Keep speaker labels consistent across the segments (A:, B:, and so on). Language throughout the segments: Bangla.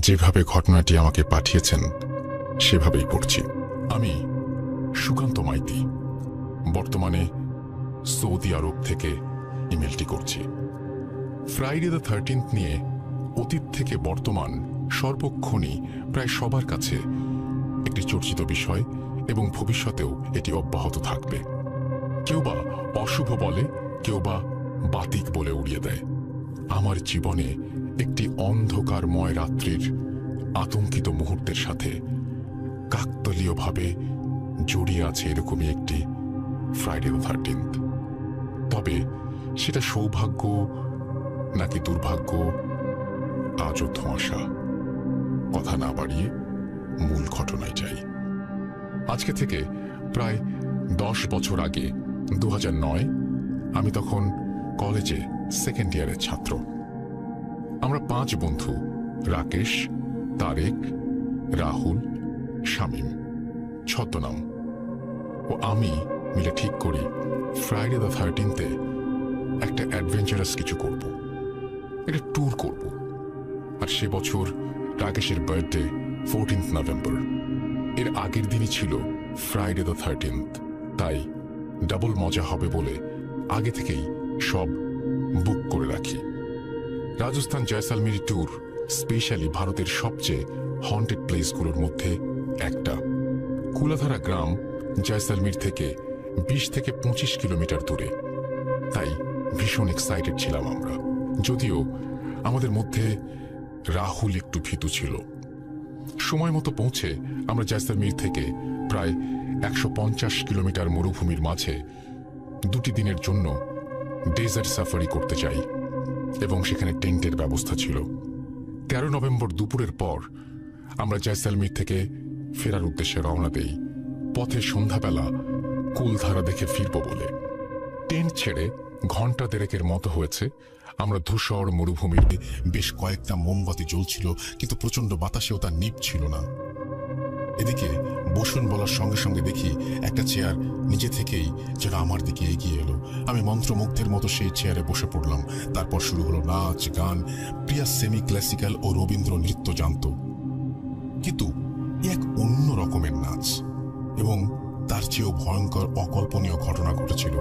A: যেভাবে ঘটনাটি আমাকে পাঠিয়েছেন, সেভাবেই পড়ছি আমি সুকান্ত মাইতি। বর্তমানে সৌদি আরব থেকে ইমেলটি করছি। ফ্রাইডে দ্য থার্টিন্থ নিয়ে অতীত থেকে বর্তমান সর্বক্ষণই প্রায় সবার কাছে একটি চর্চিত বিষয় এবং ভবিষ্যতেও এটি অব্যাহত থাকবে। কেউ বা অশুভ বলে, কেউ বা বাতিক বলে উড়িয়ে দেয়। আমার জীবনে একটি অন্ধকারময় রাত্রির আতঙ্কিত মুহূর্তের সাথে কাকতলীয়ভাবে জড়িয়ে আছে এরকমই একটি ফ্রাইডে থার্টিন্থ তবে সেটা সৌভাগ্য নাকি দুর্ভাগ্য আজও ধোঁয়াশা। কথা না বাড়িয়ে মূল ঘটনায় যাই। আজকে থেকে প্রায় দশ বছর আগে দু আমি তখন কলেজে সেকেন্ড ইয়ারের ছাত্র। আমরা পাঁচ বন্ধু, রাকেশ, তারেক, রাহুল, শামীম। ছদ্মনাম। ও আমি মিলে ঠিক করি ফ্রাইডে দ্য থার্টিনতে একটা অ্যাডভেঞ্চারাস কিছু করব। একটা ট্যুর করব। আর সে বছর রাকেশের বার্থডে ফোরটিন্থ নভেম্বর এর আগের দিনই ছিল ফ্রাইডে দ্য থার্টিন্থ তাই ডাবল মজা হবে বলে আগে থেকেই সব বুক করে রাখি। রাজস্থান জয়সালমিরি ট্যুর স্পেশালি ভারতের সবচেয়ে হন্টেড প্লেসগুলোর মধ্যে একটা। কুলাধারা গ্রাম জয়সালমির থেকে বিশ থেকে পঁচিশ কিলোমিটার দূরে। তাই ভীষণ এক্সাইটেড ছিলাম আমরা। যদিও আমাদের মধ্যে রাহুল একটু ভীতু ছিল। সময় মতো পৌঁছে আমরা জয়সালমির থেকে প্রায় একশো পঞ্চাশ কিলোমিটার মরুভূমির মাঝে দুটি দিনের জন্য ডেজার্ট সাফারি করতে চাই এবং সেখানে টেন্টের ব্যবস্থা ছিল। তেরো নভেম্বর দুপুরের পর আমরা জয়সালমির থেকে ফেরার উদ্দেশ্যে রওনা দেই। পথে সন্ধ্যাবেলা কুলধারা দেখে ফিরব বলে। টেন্ট ছেড়ে ঘণ্টা দেড়েকের মতো হয়েছে। আমরা ধূসর মরুভূমির
B: বেশ কয়েকটা মোমবাতি জ্বলছিল, কিন্তু প্রচণ্ড বাতাসেও তা নিপ ছিল না। এদিকে বসুন বলার সঙ্গে সঙ্গে দেখি একটা চেয়ার নিজে থেকেই যেন আমার দিকে এগিয়ে এলো। আমি মন্ত্রমুগ্ধের মতো সেই চেয়ারে বসে পড়লাম। তারপর শুরু হলো নাচ, গান, প্রিয়া সেমি ক্লাসিক্যাল ও রবীন্দ্র নৃত্য জানত। কিন্তু এক অন্য রকমের নাচ এবং তার চেয়েও ভয়ঙ্কর অকল্পনীয় ঘটনা ঘটেছিল।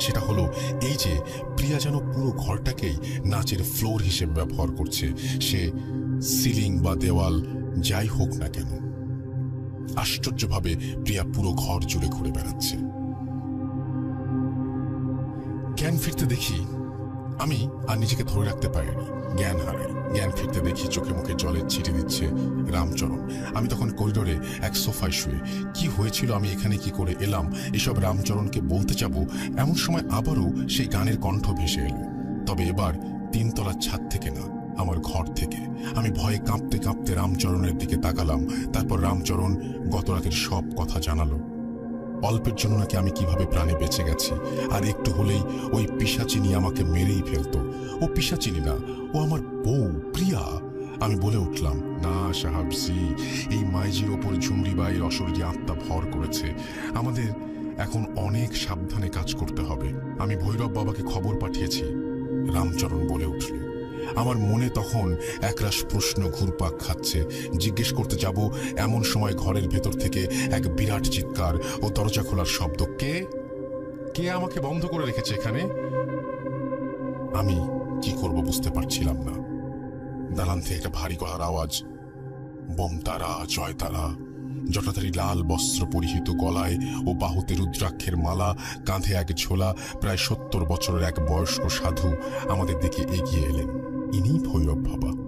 B: সেটা হলো এই যে প্রিয়া যেন পুরো ঘরটাকেই নাচের ফ্লোর হিসেবে ব্যবহার করছে। সে সিলিং বা দেওয়াল যাই হোক না কেন। আশ্চর্যভাবে প্রিয়া পুরো ঘর জুড়ে ঘুরে বেড়াচ্ছে। জ্ঞান ফিরতে দেখি, আমি আর নিজেকে ধরে রাখতে পারিনি। জ্ঞান হারাই জ্ঞান ফিরতে দেখি চোখে মুখে জলের ছিটে দিচ্ছে রামচরণ। আমি তখন করিডোরে এক সোফায় শুয়ে, কি হয়েছিল? আমি এখানে কি করে এলাম? এসব রামচরণকে বলতে যাব? এমন সময় আবারও সেই গানের কণ্ঠ ভেসে এলো। তবে এবার তিনতলার ছাদ থেকে না। আমার ঘর থেকে। আমি ভয়ে কাঁপতে কাঁপতে রামচরণের দিকে তাকালাম। তারপর রামচরণ গত রাতের সব কথা জানালো। অল্পের জন্য নাকি আমি কীভাবে প্রাণে বেঁচে গেছি? আর একটু হলেই ওই পিসাচিনি আমাকে মেরেই ফেলতো। ও পিসাচিনি না, ও আমার বউ, প্রিয়া। আমি বলে উঠলাম, না সাহাবজি এই মাইজির ওপর ঝুমরিবাইয়ের অশরীরী আত্মা ভর করেছে, আমাদের এখন অনেক সাবধানে কাজ করতে হবে। আমি ভৈরব বাবাকে খবর পাঠিয়েছি। রামচরণ বলে উঠল আমার মনে তখন একরাশ প্রশ্ন ঘুরপাক খাচ্ছে। জিজ্ঞেস করতে যাব, এমন সময় ঘরের ভেতর থেকে এক বিরাট চিৎকার ও দরজা খোলার শব্দ, কে? কে আমাকে বন্ধ করে রেখেছে এখানে? আমি কি করব বুঝতে পারছিলাম না। দালান থেকে একটা ভারী গলার আওয়াজ বোম তারা জয় তারা জটাধারী লাল বস্ত্র পরিহিত গলায় ও বাহুতে রুদ্রাক্ষের মালা, কাঁধে এক ঝোলা, প্রায় সত্তর বছরের এক বয়স্ক সাধু আমাদের দিকে এগিয়ে এলেন। ইনি ভৈরব বাবা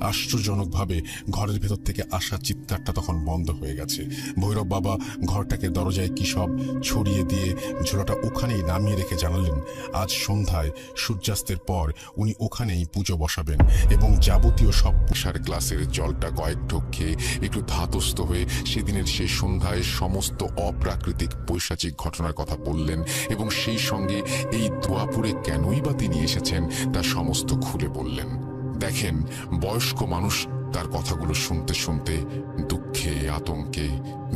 B: আশ্চর্যজনকভাবে ঘরের ভেতর থেকে আসা চিৎকারটা তখন বন্ধ হয়ে গেছে। ভৈরব বাবা ঘরটাকে দরজায় কি সব ছড়িয়ে দিয়ে ঝোলাটা ওখানেই নামিয়ে রেখে জানালেন, আজ সন্ধ্যায় সূর্যাস্তের পর উনি ওখানেই পুজো বসাবেন। এবং যাবতীয় সব
A: সার গ্লাসের জলটা কয়েক ঢোক খেয়ে একটু ধাতস্থ হয়ে সেদিনের সেই সন্ধ্যায় সমস্ত অপ্রাকৃতিক পৈশাচিক ঘটনার কথা বললেন এবং সেই সঙ্গে এই দোয়াপুরে কেনই বা তিনি এসেছেন তা সমস্ত খুলে বললেন। দেখেন, বয়স্ক মানুষ তার কথাগুলো শুনতে শুনতে দুঃখে, আতঙ্কে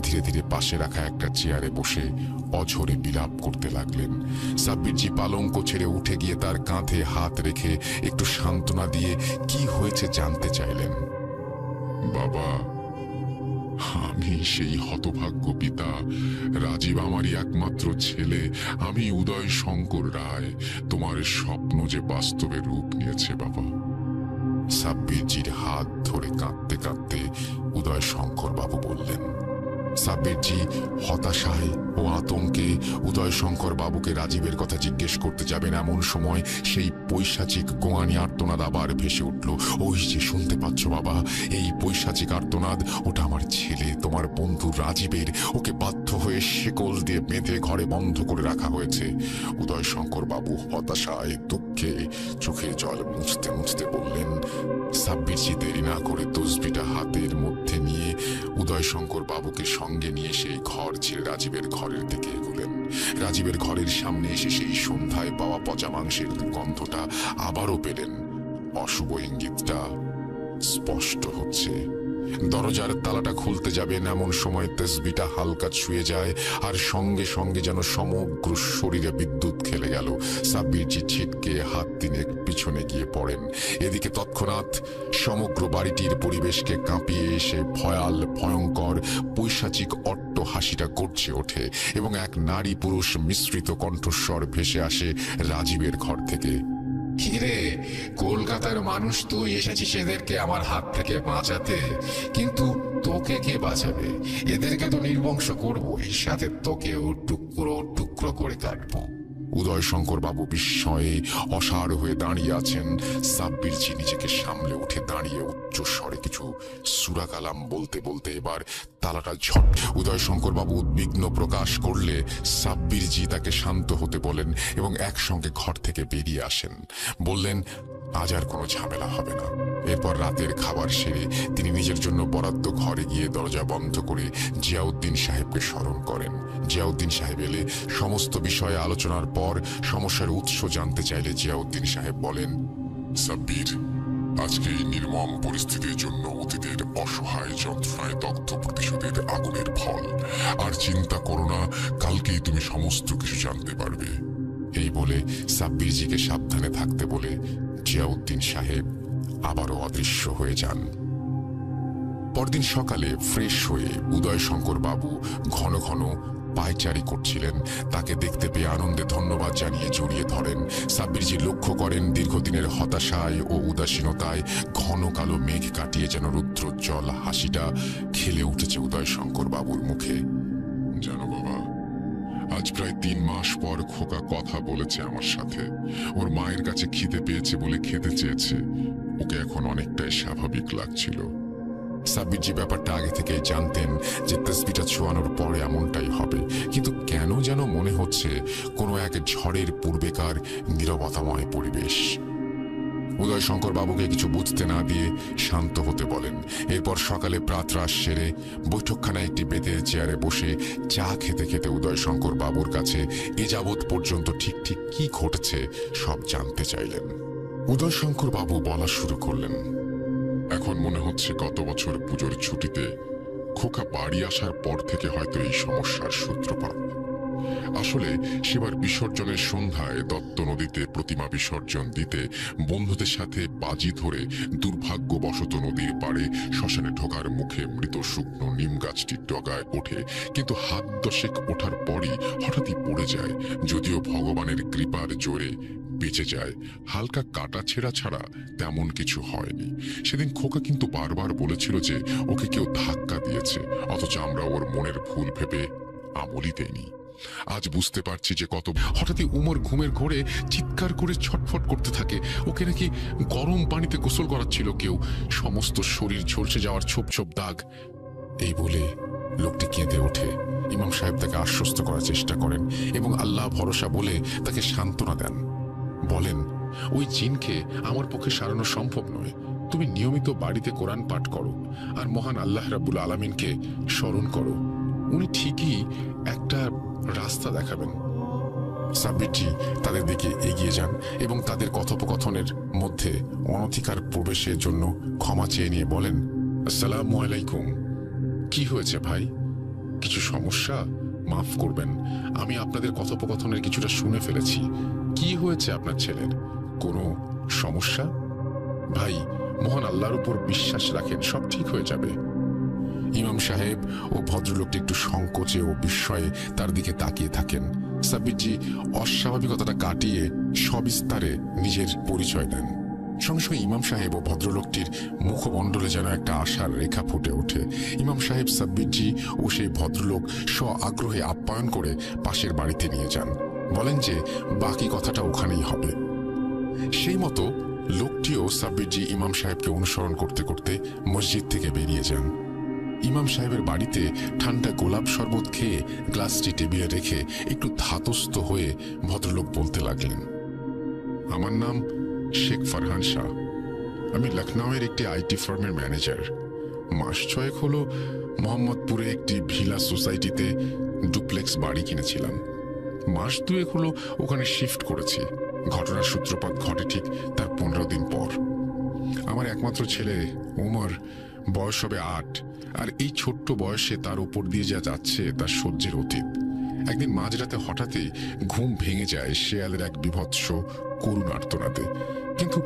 A: ধীরে ধীরে পাশে রাখা একটা চেয়ারে বসে অঝরে বিলাপ করতে লাগলেন। সাব্বিরজি পালঙ্ক ছেড়ে উঠে গিয়ে তার কাঁধে হাত রেখে একটু সান্ত্বনা দিয়ে কি হয়েছে জানতে চাইলেন। বাবা, আমি সেই হতভাগ্য পিতা, রাজীব আমারই একমাত্র ছেলে। আমি উদয় শঙ্কর রায়, তোমার স্বপ্ন যে বাস্তবে রূপ নিয়েছে বাবা। সাব্বিরজির হাত ধরে কাঁদতে কাঁদতে উদয় শঙ্কর বাবু বললেন সাব্বিরজি হতাশায় ও আতঙ্কে উদয় শঙ্কর বাবুকে রাজীবের কথা জিজ্ঞেস করতে যাবেন এমন সময় সেই পৈশাচিক গোয়ানি আর্তনাদ আবার ভেসে উঠল। ওই যে শুনতে পাচ্ছ বাবা, এই পৈশাচিক আর্তনাদ, ওটা আমার ছেলে, তোমার বন্ধু রাজীবের। ওকে বাধ্য হয়ে শেকল দিয়ে বেঁধে ঘরে বন্ধ করে রাখা হয়েছে। উদয় শঙ্কর বাবু হতাশায়, দুঃখে চোখে জল মুছতে মুছতে বললেন, সাব্বিরজি, দেরি না করে তসবিটা হাতের মধ্যে নিয়ে উদয় শঙ্কর বাবুকে সঙ্গে নিয়ে সেই ঘর ছেড়ে রাজীবের ঘরের দিকে এগোলেন। রাজীবের ঘরের সামনে এসে সেই সন্ধ্যায় পাওয়া পচা মাংসের গন্ধটা আবারও পেলেন। অশুভ ইঙ্গিতটা স্পষ্ট হচ্ছে। দরজার তালাটা খুলতে যাবেন এমন সময় তেসবিটা হালকা ছুঁয়ে যায় আর সঙ্গে সঙ্গে যেন সমগ্র শরীরে বিদ্যুৎ খেলে গেল। সাব্বিরজি ছিটকে হাত দিনে পিছনে গিয়ে পড়েন। এদিকে তৎক্ষণাৎ সমগ্র বাড়িটির পরিবেশকে কাঁপিয়ে এসে ভয়াল, ভয়ঙ্কর, পৈশাচিক অট্ট হাসিটা গর্জে ওঠে এবং এক নারী পুরুষ মিশ্রিত কণ্ঠস্বর ভেসে আসে রাজীবের ঘর থেকে।
C: কিরে, কলকাতার মানুষ তুই এসেছিস এদেরকে আমার হাত থেকে বাঁচাতে। কিন্তু তোকে কে বাঁচাবে? এদেরকে তো নির্বংশ করব, এর সাথে তোকেও টুকরো টুকরো করে কাটবো।
A: উদয় শঙ্কর বাবু বিস্ময়ে অসার হয়ে দাঁড়িয়ে আছেন। সাব্বিরজি নিজেকে সামলে উঠে দাঁড়িয়ে উচ্চ স্বরে কিছু সুরাকালাম বলতে বলতে এবার তালাটা ঝট। উদয় শঙ্কর বাবু উদ্বিগ্ন প্রকাশ করলে সাব্বিরজি তাকে শান্ত হতে বলেন এবং একসঙ্গে ঘর থেকে বেরিয়ে আসেন। বললেন আজ আর কোনো ঝামেলা হবে না। এরপর রাতের খাবার সেরে তিনি নিজের জন্য বরাদ্দ ঘরে গিয়ে দরজা বন্ধ করে জিয়াউদ্দিন সাহেবকে স্মরণ করেন। জিয়াউদ্দিন সাহেব এলে সমস্ত বিষয়ে আলোচনার পর সমস্যার উৎস জানতে চাইলে জিয়াউদ্দিন সাহেব বলেন সাব্বির আজকে এই নির্মম পরিস্থিতির জন্য অতীতের অসহায় যন্ত্রণায় দগ্ধ প্রতিশোধের আগুনের ফল। আর চিন্তা করো না কালকেই তুমি সমস্ত কিছু জানতে পারবে। এই বলে সাব্বিরজিকে সাবধানে থাকতে বলে জিয়াউদ্দিন সাহেব আবারও অদৃশ্য হয়ে যান। পরদিন সকালে ফ্রেশ হয়ে উদয় শঙ্কর বাবু ঘন ঘন পায়চারি করছিলেন। তাকে দেখতে পেয়ে আনন্দে ধন্যবাদ জানিয়ে জড়িয়ে ধরেন। সাব্বিরজি লক্ষ্য করেন দীর্ঘদিনের হতাশায় ও উদাসীনতায় ঘন কালো মেঘ কাটিয়ে যেন রুদ্রোজ্জ্বল হাসিটা খেলে উঠেছে উদয় শঙ্কর বাবুর মুখে। জানো আজ প্রায় তিন মাস পর খোকা কথা বলেছে আমার সাথে। ওর মায়ের কাছে খিদে পেয়েছে বলে খেতে চেয়েছে। ওকে এখন অনেকটাই স্বাভাবিক লাগছিল। সাব্বিরজি ব্যাপারটা আগে থেকেই জানতেন যে তসবিটা ছোঁয়ানোর পরে এমনটাই হবে। কিন্তু কেন যেন মনে হচ্ছে কোনো এক ঝড়ের পূর্বেকার নিরবতাময় পরিবেশ। উদয় শঙ্কর বাবুকে কিছু বুঝতে না দিয়ে শান্ত হতে বলেন। এরপর সকালে প্রাতরাশ সেরে বৈঠকখানায় একটি বেতের চেয়ারে বসে চা খেতে খেতে উদয় শঙ্কর বাবুর কাছে এ যাবৎ পর্যন্ত ঠিক ঠিক কি ঘটেছে সব জানতে চাইলেন। উদয় শঙ্কর বাবু বলা শুরু করলেন, এখন মনে হচ্ছে গত বছর পুজোর ছুটিতে খোকা বাড়ি আসার পর থেকে হয়তো এই সমস্যার সূত্রপাত। আসলে সেবার বিসর্জনের সন্ধ্যায় দত্ত নদীতে প্রতিমা বিসর্জন দিতে বন্ধুদের সাথে বাজি ধরে দুর্ভাগ্যবশত নদীর পাড়ে শ্মশানে ঢোকার মুখে মৃত শুকনো নিম গাছটির ডগায় ওঠে, কিন্তু হাত দশেক ওঠার পরই হঠাৎই পড়ে যায়, যদিও ভগবানের কৃপার জোরে বেঁচে যায়। হালকা কাটা ছেঁড়া ছাড়া তেমন কিছু হয়নি। সেদিন খোকা কিন্তু বারবার বলেছিল যে ওকে কেউ ধাক্কা দিয়েছে, অথচ আমরা ওর মনের ভুল ভেবে আমলই দেয়নি আজ বুঝতে পারছি যে কত হঠাৎই উমর ঘুমের ঘোরে চিৎকার করে ছটফট করতে থাকে। ওকে নাকি গরম পানিতে গোসল করাচ্ছিল কেউ। সমস্ত শরীর ঝলসে যাওয়ার ছোপ ছোপ দাগ। এই বলে লোকটি কেঁদে ওঠে। ইমাম সাহেব তাকে আশ্বস্ত করার চেষ্টা করেন এবং আল্লাহ ভরসা বলে তাকে সান্ত্বনা দেন। বলেন, ওই জিনকে আমার পক্ষে সারানো সম্ভব নয়। তুমি নিয়মিত বাড়িতে কোরআন পাঠ করো আর মহান আল্লাহ রাবুল আলমিনকে স্মরণ করো। উনি ঠিকই একটা রাস্তা দেখাবেন। সাব্বিরজি তাদের দিকে এগিয়ে যান এবং তাদের কথোপকথনের মধ্যে অনধিকার প্রবেশের জন্য ক্ষমা চেয়ে নিয়ে বলেন, আসসালামু আলাইকুম। কি হয়েছে ভাই? কিছু সমস্যা? মাফ করবেন, আমি আপনাদের কথোপকথনের কিছুটা শুনে ফেলেছি। কি হয়েছে আপনার ছেলের? কোনো সমস্যা? ভাই, মহান আল্লাহর উপর বিশ্বাস রাখেন, সব ঠিক হয়ে যাবে। ইমাম সাহেব ও ভদ্রলোকটি একটু সংকোচে ও বিস্ময়ে তার দিকে তাকিয়ে থাকেন। সাব্বিরজি অস্বাভাবিকতাটা কাটিয়ে সবিস্তারে নিজের পরিচয় দেন। সঙ্গে সঙ্গে ইমাম সাহেব ও ভদ্রলোকটির মুখমণ্ডলে যেন একটা আশার রেখা ফুটে ওঠে। ইমাম সাহেব সাব্বিরজি ও সেই ভদ্রলোক স্ব আগ্রহে আপ্যায়ন করে পাশের বাড়িতে নিয়ে যান। বলেন যে বাকি কথাটা ওখানেই হবে। সেই মতো লোকটিও সাব্বিরজি ইমাম সাহেবকে অনুসরণ করতে করতে মসজিদ থেকে বেরিয়ে যান। ইমাম সাহেবের বাড়িতে ঠান্ডা গোলাপ শরবত খেয়ে গ্লাসটি টেবিলে রেখে একটু ধাতস্থ হয়ে ভদ্রলোক বলতে লাগলেন, আমার নাম শেখ ফারহান শাহ। আমি লখনৌয়ের একটি আইটি ফার্মের ম্যানেজার। মাস ছয়েক হলো মোহাম্মদপুরে একটি ভিলা সোসাইটিতে ডুপ্লেক্স বাড়ি কিনেছিলাম। মাস দুয়েক হলো ওখানে শিফট করেছি। ঘটনার সূত্রপাত ঘটে ঠিক তার পনেরো দিন পর। আমার একমাত্র ছেলে উমর বয়স হবে আট। আর এই ছোট্ট বয়সে তার উপর দিয়ে যা যাচ্ছে তার সহ্যের অতীত। একদিন মাঝরাতে হঠাৎই ঘুম ভেঙে যায় শেয়ালের এক বিভৎস করুণ আর্তনাদে। কিন্তু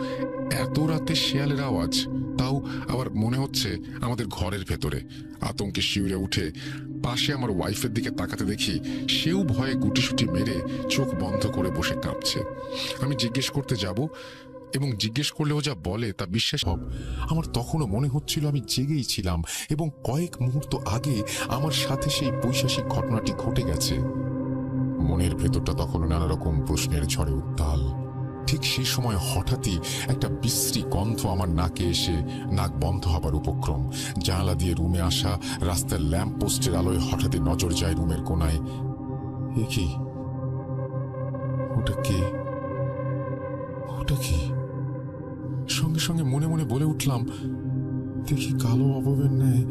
A: এত রাতে শেয়ালের আওয়াজ, তাও আবার মনে হচ্ছে আমাদের ঘরের ভেতরে। আতঙ্কে শিউরে উঠে পাশে আমার ওয়াইফের দিকে তাকাতে দেখি সেও ভয়ে গুটিসুটি মেরে চোখ বন্ধ করে বসে কাঁপছে। আমি জিজ্ঞেস করতে যাব এবং জিজ্ঞেস করলেও যা বলে তা বিশ্বাস
B: সব। আমার তখনও মনে হচ্ছিল আমি জেগেই ছিলাম এবং কয়েক মুহূর্ত আগে আমার সাথে সেই বৈশাসিক ঘটনাটি ঘটে গেছে।
A: মনের ভেতরটা তখন নানা রকম প্রশ্নের ঝড়ে উত্তাল।
B: ঠিক সেই সময় হঠাৎই একটা বিশ্রী গন্ধ আমার নাকে এসে নাক বন্ধ হবার উপক্রম। জানালা দিয়ে রুমে আসা রাস্তার ল্যাম্প পোস্টের আলোয় হঠাৎই নজর যায় রুমের কোনায় এ কি? ওটা কে? ওটা কি? সঙ্গে সঙ্গে মনে মনে বলে উঠলাম, দেখি কালো অভাবের ন্যায়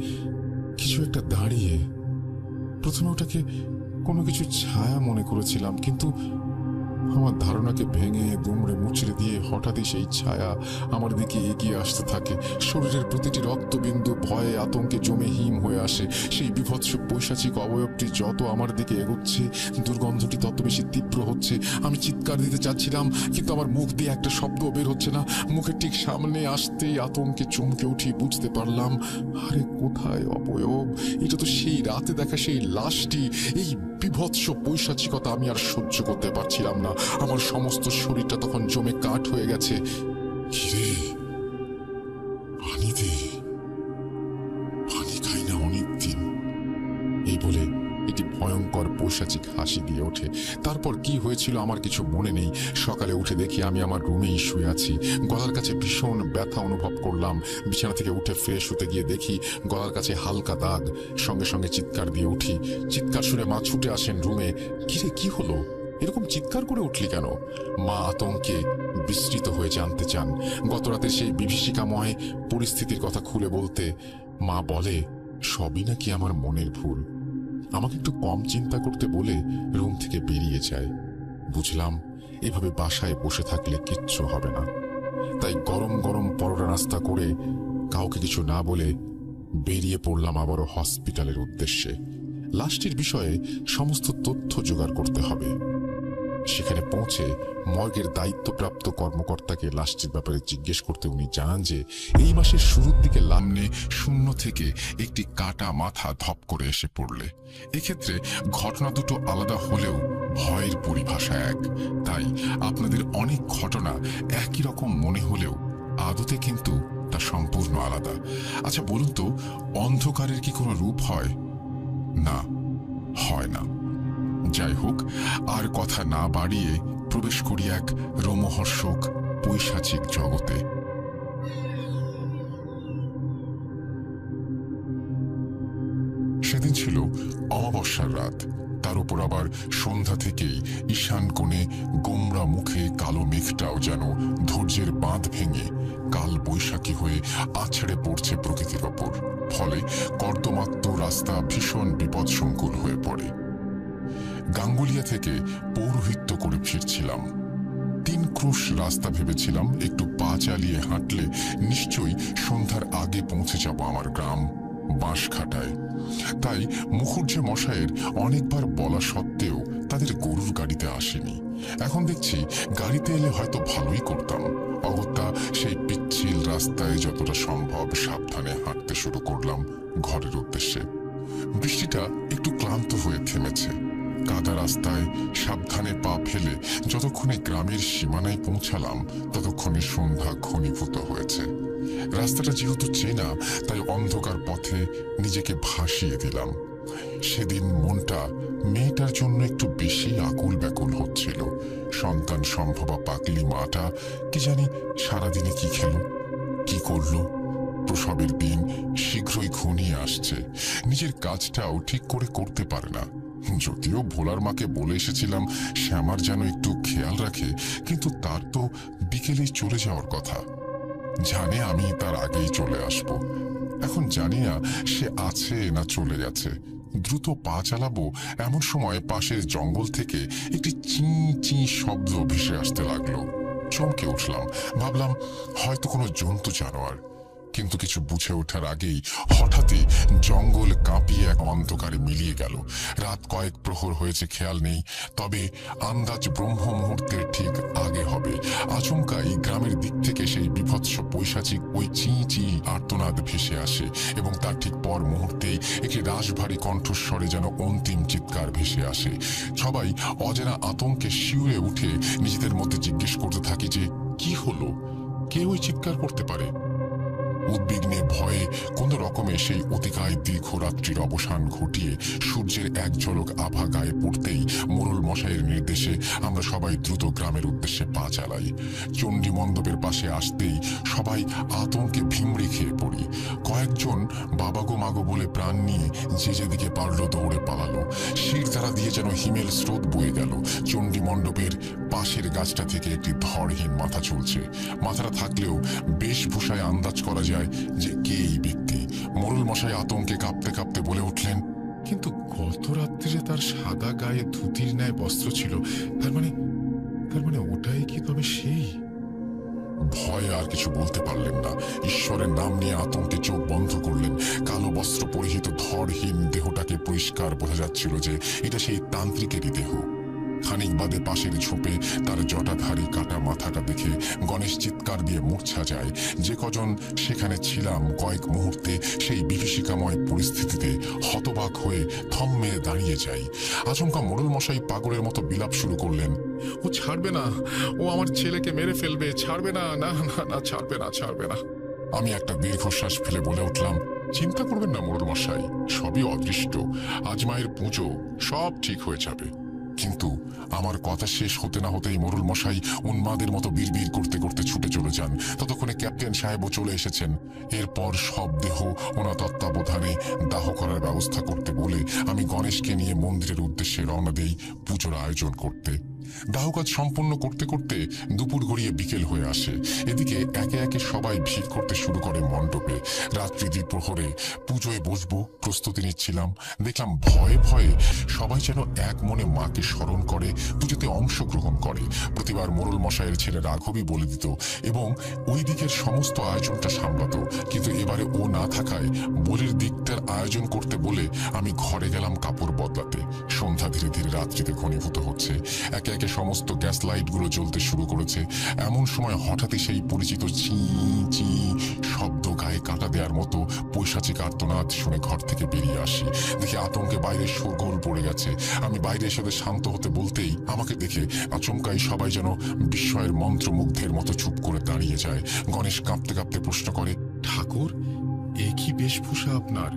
B: কিছু একটা দাঁড়িয়ে। প্রথমে ওটাকে কোনো কিছু ছায়া মনে করেছিলাম, কিন্তু আমার ধারণাকে ভেঙে দুমড়ে মুচড়ে দিয়ে হঠাৎই সেই ছায়া আমার দিকে এগিয়ে আসতে থাকে। শরীরের প্রতিটি রক্তবিন্দু ভয়ে আতঙ্কে জমে হিম হয়ে আসে। সেই বিভৎস পৈশাচিক অবয়বটি যত আমার দিকে এগোচ্ছে, দুর্গন্ধটি তত বেশি তীব্র হচ্ছে। আমি চিৎকার দিতে চাচ্ছিলাম, কিন্তু আমার মুখ দিয়ে একটা শব্দ বের হচ্ছে না। মুখের ঠিক সামনে আসতেই আতঙ্কে চমকে উঠি, বুঝতে পারলাম, আরে কোথায় অবয়ব? এটা তো সেই রাতে দেখা সেই লাশটি, এই বিভৎস পৈশাচিকতা আমি আর সহ্য করতে পারছিলাম না। আমার সমস্ত শরীরটা তখন জমে কাঠ হয়ে গেছে। ভয়ঙ্কর পৈশাচিক হাসি দিয়ে ওঠে। তারপর কি হয়েছিল আমার কিছু মনে নেই। সকালে উঠে দেখি আমি আমার রুমেই শুয়ে আছি। গলার কাছে ভীষণ ব্যথা অনুভব করলাম। বিছানা থেকে উঠে ফ্রেশ হতে গিয়ে দেখি গলার কাছে হালকা দাগ। সঙ্গে সঙ্গে চিৎকার দিয়ে উঠি। চিৎকার শুনে মা ছুটে আসেন রুমে। কিরে, কি হলো? এরকম চিৎকার করে উঠলি কেন? মা আতঙ্কে বিস্তৃত হয়ে জানতে চান। গতরাতে সেই বিভীষিকাময় পরিস্থিতির কথা খুলে বলতে মা বলে, সবই নাকি আমার মনের ভুল। আমাকে একটু কম চিন্তা করতে বলে রুম থেকে বেরিয়ে যায়। বুঝলাম, এভাবে বাসায় বসে থাকলে কিচ্ছু হবে না। তাই গরম গরম পরোটা নাস্তা করে কাউকে কিছু না বলে বেরিয়ে পড়লাম আবারও হসপিটালের উদ্দেশ্যে। লাশটির বিষয়ে সমস্ত তথ্য জোগাড় করতে হবে। সেখানে পৌঁছে মর্গের দায়িত্বপ্রাপ্ত কর্মকর্তাকে লাশটির ব্যাপারে জিজ্ঞেস করতে উনি জানান যে, এই মাসের শুরুর দিকে লামনে শূন্য থেকে একটি কাটা মাথা ধপ করে এসে পড়লে। এক্ষেত্রে ঘটনা দুটো আলাদা হলেও ভয়ের পরিভাষা এক। তাই আপনাদের অনেক ঘটনা একই রকম মনে হলেও আদতে কিন্তু তা সম্পূর্ণ আলাদা। আচ্ছা বলুন তো, অন্ধকারের কি কোনো রূপ হয়? না হয় না। যাই হোক আর কথা না বাড়িয়ে প্রবেশ করি এক রোমহর্ষক পৈশাচিক জগতে। সেদিন ছিল অমাবস্যার রাত। তার উপর আবার সন্ধ্যা থেকেই ঈশান কোণে গোমরা মুখে কালো মেঘটাও যেন ধৈর্যের বাঁধ ভেঙে কাল বৈশাখী হয়ে আছড়ে পড়ছে প্রকৃতির ওপর। ফলে কর্দমাক্ত রাস্তা ভীষণ বিপদসংকুল হয়ে পড়ে। গাঙ্গুলিয়া থেকে পৌরোহিত্য করে ফিরছিলাম। তিন ক্রুশ রাস্তা ভেবেছিলাম, একটু পা চালিয়ে হাঁটলে নিশ্চয়ই সন্ধ্যার আগে পৌঁছে যাব আমার গ্রাম বাঁশখাটায় তাই মুখুজ্জে মশাইয়ের অনেকবার বলা সত্ত্বেও
A: তাদের গরুর গাড়িতে আসেনি। এখন দেখছি গাড়িতে এলে হয়তো ভালোই করতাম। অগত্যা সেই পিচ্ছিল রাস্তায় যতটা সম্ভব সাবধানে হাঁটতে শুরু করলাম ঘরের উদ্দেশ্যে। বৃষ্টিটা একটু ক্লান্ত হয়ে থেমেছে। কাদা রাস্তায় সাবধানে পা ফেলে যতক্ষণে গ্রামের সীমানায় পৌঁছালাম, ততক্ষণে সন্ধ্যা ঘনীভূত হয়েছে। রাস্তাটা যেহেতু চেনা, তাই অন্ধকার পথে নিজেকে ভাসিয়ে দিলাম। সেদিন মনটা মেয়েটার জন্য একটু বেশি আকুল ব্যাকুল হচ্ছিল। সন্তান সম্ভবা পাকলি মাটা কি জানি সারাদিনে কি খেলো, কি করল? প্রসবের দিন শীঘ্রই ঘনিয়ে আসছে। নিজের কাজটাও ঠিক করে করতে পারে না। যদিও ভোলার মাকে বলে এসেছিলাম, শ্যামার যেন একটু খেয়াল রাখে, কিন্তু তার তো বিকেলেই চলে যাওয়ার কথা। জানে আমি তার আগেই চলে আসব। এখন জানি না সে আছে না চলে গেছে। দ্রুত পা চালাবো, এমন সময় পাশের জঙ্গল থেকে একটি চি চি শব্দ ভেসে আসতে লাগল। চমকে উঠলাম, ভাবলাম, হয়তো কোনো জন্তু জানোয়ার। কিন্তু কিছু বুঝে ওঠার আগেই হঠাৎই জঙ্গল কাঁপিয়ে এক অন্ধকারে মিলিয়ে গেল। রাত কয়েক প্রহর হয়েছে, খেয়াল নেই, তবে আন্দাজ ব্রহ্ম মুহূর্তের ঠিক আগে হবে। আচমকাই গ্রামের দিক থেকে সেই বিভৎস পৈশাচিক ওই চি চি আর্তনাদ ভেসে আসে এবং তার ঠিক পর মুহূর্তেই একটি রাশভারী কণ্ঠস্বরে যেন অন্তিম চিৎকার ভেসে আসে। সবাই অজানা আতঙ্কে শিউরে উঠে নিজেদের মধ্যে জিজ্ঞেস করতে থাকি যে, কি হলো? কে ওই চিৎকার করতে পারে? উদ্বিগ্নে ভয়ে কোন রকমে সেই অতিকায় দীর্ঘ রাত্রির অবসান ঘটিয়ে সূর্যের এক ঝলক আভা গায়ে পড়তেই মোরল মশাইয়ের নির্দেশে আমরা সবাই দ্রুত গ্রামের উদ্দেশ্যে পা চালাই। চণ্ডী মণ্ডপের পাশে আসতেই সবাই আতঙ্কে ভিমড়ি খেয়ে পড়ি। কয়েকজন বাবাগো মাগো বলে প্রাণ নিয়ে যে যেদিকে পারল দৌড়ে পালালো। শির দ্বারা দিয়ে যেন হিমেল স্রোত বয়ে গেল। চণ্ডী মণ্ডপের পাশের গাছটা থেকে একটি ধরহীন মাথা চলছে। মাথাটা থাকলেও বেশভূষায় আন্দাজ করা যায় যে কে এই ব্যক্তি? মোরল মশাই আতঙ্কে কাঁপতে কাঁপতে বলে উঠলেন,
B: কিন্তু গত রাত্রিরে তার সাদা গায়ে ধুতির ন্যায় বস্ত্র ছিল। তার মানে তার মানে ওটাই কি তবে সেই?
A: ভয়ে আর কিছু বলতে পারলেন না। ঈশ্বরের নাম নিয়ে আতঙ্কে চোখ বন্ধ করলেন। কালো বস্ত্র পরিহিত ধরহীন দেহটাকে পরিষ্কার বোঝা যাচ্ছিল যে এটা সেই তান্ত্রিকেরই দেহ। খানিক বাদে পাশের ঝোপে তার জটাধারী কাটা মাথাটা দেখে গণেশ চিৎকার দিয়ে মূর্ছা যায়। যে কজন সেখানে ছিলাম কয়েক মুহূর্তে সেই বিভীষিকাময় পরিস্থিতিতে হতবাক হয়ে থম মেরে দাঁড়িয়ে যাই। আচমকা মোড়ল মশাই পাগলের মতো বিলাপ শুরু করলেন,
B: ও ছাড়বে না, ও আমার ছেলেকে মেরে ফেলবে, ছাড়বে না না না না, ছাড়বে না ছাড়বে না।
A: আমি একটা দীর্ঘশ্বাস ফেলে বলে উঠলাম, চিন্তা করবেন না মোড়ল মশাই, সবই অদৃষ্ট। আজ মায়ের পুজো, সব ঠিক হয়ে যাবে। কিন্তু আমার কথা শেষ হতে না হতেই মরুল মশাই উন্মাদের মতো বিড়বিড় করতে করতে ছুটে চলে যান। ততক্ষণে ক্যাপ্টেন সাহেবও চলে এসেছেন। এরপর সব দেহ ওনা তত্ত্বাবধানে দাহ করার ব্যবস্থা করতে বলে আমি গণেশকে নিয়ে মন্দিরের উদ্দেশ্যে রওনা দেই পুজোর আয়োজন করতে। দাহ কাজ সম্পন্ন করতে করতে দুপুর গড়িয়ে বিকেল হয়ে আসে। এদিকে একে একে সবাই ভিড় করতে শুরু করে মণ্ডপে। রাত্রি দ্বিপ্রহরে পুজোয় বসবো, প্রস্তুতি নিচ্ছিলাম। দেখলাম ভয়ে ভয়ে সবাই যেন এক মনে মাকে স্মরণ করে, পুজোতে অংশগ্রহণ করে। প্রতিবার মোরল মশাইয়ের ছেলে রাঘবই বলে দিত, এবং ওই দিকের সমস্ত আয়োজনটা সামলাত। কিন্তু এবারে ও না থাকায় বলির দিকটার আয়োজন করতে বলে আমি ঘরে গেলাম কাপড় বদলাতে। সন্ধ্যা ধীরে ধীরে রাত্রিতে ঘনীভূত হচ্ছে। একে একে সমস্ত গ্যাস লাইটগুলো জ্বলতে শুরু করেছে। এমন সময় হঠাৎই সেই পরিচিত চি চি শব্দ গায়ে কাটা দেওয়ার মতো পৈশাচিক আর্তনাদ শুনে ঘর থেকে বেরিয়ে আসি। দেখি আতঙ্কে বাইরে শোরগোল পড়ে গেছে। আমি বাইরে এসে শান্ত হতে বলতেই আমাকে দেখে আচমকাই সবাই যেন বিস্ময়ের মন্ত্রমুগ্ধের মতো চুপ করে দাঁড়িয়ে যায়। গণেশ কাঁপতে কাঁপতে প্রশ্ন করে,
B: ঠাকুর, এ কি বেশভূষা আপনার?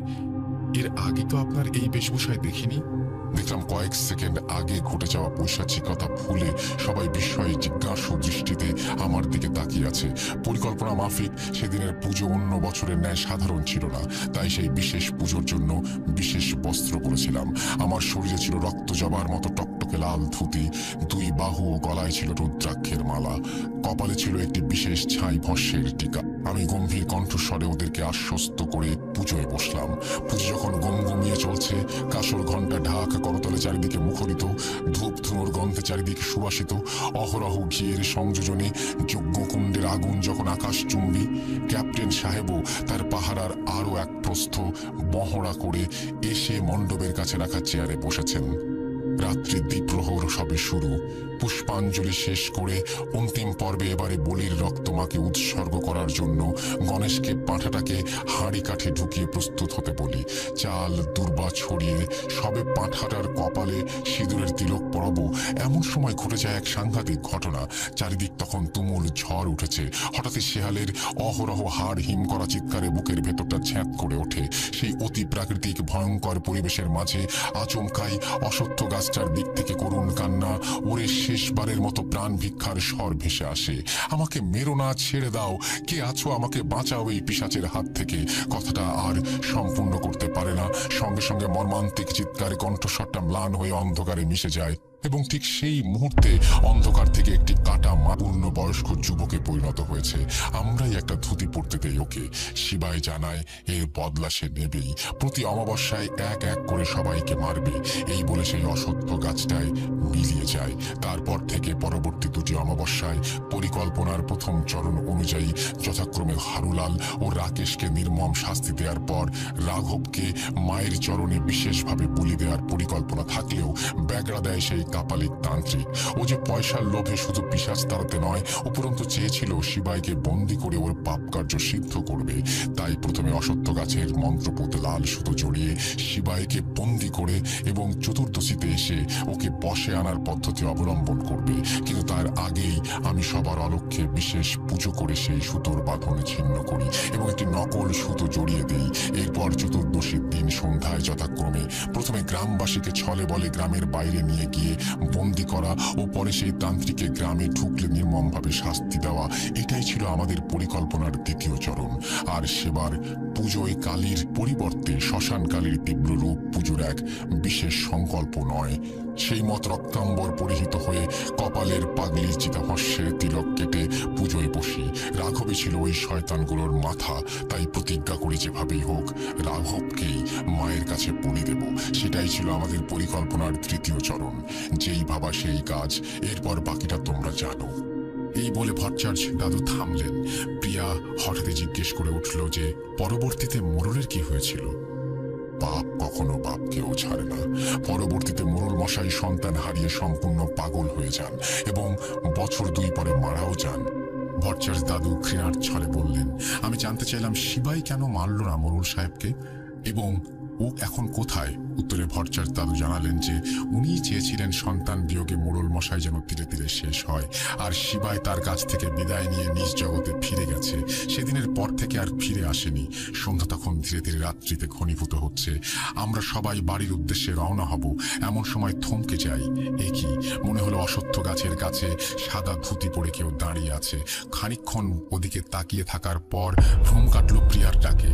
B: এর আগে তো আপনার এই বেশভূষায় দেখিনি?
A: দেখলাম কয়েক সেকেন্ড আগে ঘটে যাওয়া পৈশাচিকতা ভুলে সবাই বিস্ময়ে জিজ্ঞাসু দৃষ্টিতে আমার দিকে তাকিয়ে আছে। পরিকল্পনা মাফিক, সেদিনের পুজো অন্য বছরের ন্যায় সাধারণ ছিল না, তাই সেই বিশেষ পুজোর জন্য বিশেষ বস্ত্র পরেছিলাম। আমার শরীরে ছিল রক্ত জবার মতো টকটকে লাল ধুতি, দুই বাহু ও গলায় ছিল রুদ্রাক্ষের মালা। কপালে ছিল একটি বিশেষ ছাই ভস্যের টিকা। আমি গম্ভীর কণ্ঠস্বরে ওদেরকে আশ্বস্ত করে পুজোয় বসলাম। পুজো যখন গমগমিয়ে চলছে কাসর ঘণ্টা ঢাক করতলে চারিদিকে মুখরিত, ধূপ ধুনোর গন্ধে চারিদিকে সুবাসিত, অহরহ ঘিয়ের সংযোজনে যজ্ঞকুণ্ডের আগুন যখন আকাশ চুম্বি, ক্যাপ্টেন সাহেবও তার পাহারার আরও এক প্রস্থ মহড়া করে এসে মণ্ডপের কাছে রাখা চেয়ারে বসেছেন। রাত্রি দ্বিপ্রহর সবে শুরু। পুষ্পাঞ্জলি শেষ করে অন্তিম পর্বে এবারে বলির রক্ত মাকে উৎসর্গ করার জন্য গণেশকে পাঁঠাটাকে হাঁড়ি কাঠে ঢুকিয়ে প্রস্তুত হতে বলি। চাল, দুর্বা ছড়িয়ে সবে পাঁঠাটার কপালে সিঁদুরের তিলক পরাবো। এমন সময় ঘটে যায় এক সাংঘাতিক ঘটনা। চারিদিক তখন তুমুল ঝড় উঠেছে। হঠাৎই শেহালের অহরহ হাড় হিম করা চিৎকারে বুকের ভেতরটা ছ্যাঁত করে ওঠে। সেই অতি প্রাকৃতিক ভয়ঙ্কর পরিবেশের মাঝে আচমকাই অসত্য গাছটার দিক থেকে করুণ কান্না, ওরে শেষবারের মতো প্রাণ ভিক্ষার স্বর ভেসে আসে। আমাকে মেরো না, ছেড়ে দাও। কে আছো আমাকে বাঁচাও এই পিসাচের হাত থেকে। কথাটা আর সম্পূর্ণ করতে পারে না। সঙ্গে সঙ্গে মর্মান্তিক চিৎকারে কণ্ঠস্বরটা ম্লান হয়ে অন্ধকারে মিশে যায় এবং ঠিক সেই মুহূর্তে অন্ধকার থেকে একটি কাটা মাপূর্ণ বয়স্ক যুবকে পরিণত হয়েছে। আমরাই একটা ধুতি পড়তে দেই ওকে। শিবাই জানায়, এর বদলা সে নেবেই। প্রতি অমাবস্যায় এক এক করে সবাইকে মারবে। এই বলে সেই অসত্য গাছটায় মিলিয়ে যায়। তারপর থেকে পরবর্তী দুটি অমাবস্যায় পরিকল্পনার প্রথম চরণ অনুযায়ী যথাক্রমে হারুলাল ও রাকেশকে নির্মম শাস্তি দেওয়ার পর রাঘবকে মায়ের চরণে বিশেষভাবে বলি দেওয়ার পরিকল্পনা থাকলেও ব্যাগড়া দেয় সেই কাপালিক তান্ত্রিক। ও যে পয়সার লোভে শুধু পিসাচ তাড়াতে নয়, উপরন্তু চেয়েছিল শিবাইকে বন্দি করে ওর পাপ কার্য সিদ্ধ করবে। তাই প্রথমে অসত্য গাছের মন্ত্রপুত লাল সুতো জড়িয়ে শিবাইকে বন্দি করে এবং চতুর্দশীতে এসে ওকে বসে আনার পদ্ধতি অবলম্বন করবে। কিন্তু তার আগেই আমি সবার অলক্ষ্যে বিশেষ পুজো করে সেই সুতোর বাঁধনে ছিন্ন করি এবং একটি নকল সুতো জড়িয়ে দেই। এরপর চতুর্দশীর দিন সন্ধ্যায় যথাক্রমে প্রথমে গ্রামবাসীকে ছলে বলে গ্রামের বাইরে নিয়ে গিয়ে বন্দি করা ও পরে সেই তান্ত্রিকে গ্রামে ঢুকলে নির্মমভাবে শাস্তি দেওয়া। এটাই ছিল আমাদের পরিকল্পনার দ্বিতীয় চরণ। আর সেবার পুজোয় কালীর পরিবর্তে শ্মশান কালীর তীব্র রূপ পুজোর এক বিশেষ সংকল্প নয়। সেই মত রক্তাম্বর পরিহিত হয়ে কপালের পাগলির চিতাভস্যের তিলক কেটে পুজোয় বসি। রাঘবে ছিল ওই শয়তানগুলোর মাথা, তাই প্রতিজ্ঞা করি যেভাবেই হোক রাঘবকেই মায়ের কাছে পড়ি দেব। সেটাই ছিল আমাদের পরিকল্পনার তৃতীয় চরণ। যেই ভাবা সেই কাজ, এরপর বাকিটা তোমরা জানো।
B: এই বলে ভট্টাচার্য দাদু থামলেন। প্রিয়া হঠাৎই জিজ্ঞেস করে উঠল যে, পরবর্তীতে মোরলের কি হয়েছিল?
A: বাপ কখনো বাপকেও ছাড়ে না। পরবর্তীতে মোরল মশাই সন্তান হারিয়ে সম্পূর্ণ পাগল হয়ে যান এবং বছর দুই পরে মারাও যান।
B: ভট্টাচার্য দাদু ঘৃণার ছলে বললেন, আমি জানতে চাইলাম শিবাই কেন মারল না মোরল সাহেবকে? এবং ও এখন কোথায়? উত্তরে ভট্টাচার্য দাদু জানালেন যে উনি চেয়েছিলেন সন্তান বিয়োগে মোড়ল মশাই যেন ধীরে ধীরে শেষ হয়। আর শিবাই তার কাছ থেকে বিদায় নিয়ে নিজ জগতে ফিরে গেছে। সেদিনের পর থেকে আর ফিরে আসেনি। সন্ধ্যা তখন ধীরে ধীরে রাত্রিতে ঘনীভূত হচ্ছে। আমরা সবাই বাড়ির উদ্দেশ্যে রওনা হব। এমন সময় থমকে যাই। এ কি? মনে হলো অসত্য গাছের কাছে সাদা ধুতি পরে কেউ দাঁড়িয়ে আছে। খানিকক্ষণ ওদিকে তাকিয়ে থাকার পর ভ্রম কাটলো প্রিয়ার ডাকে।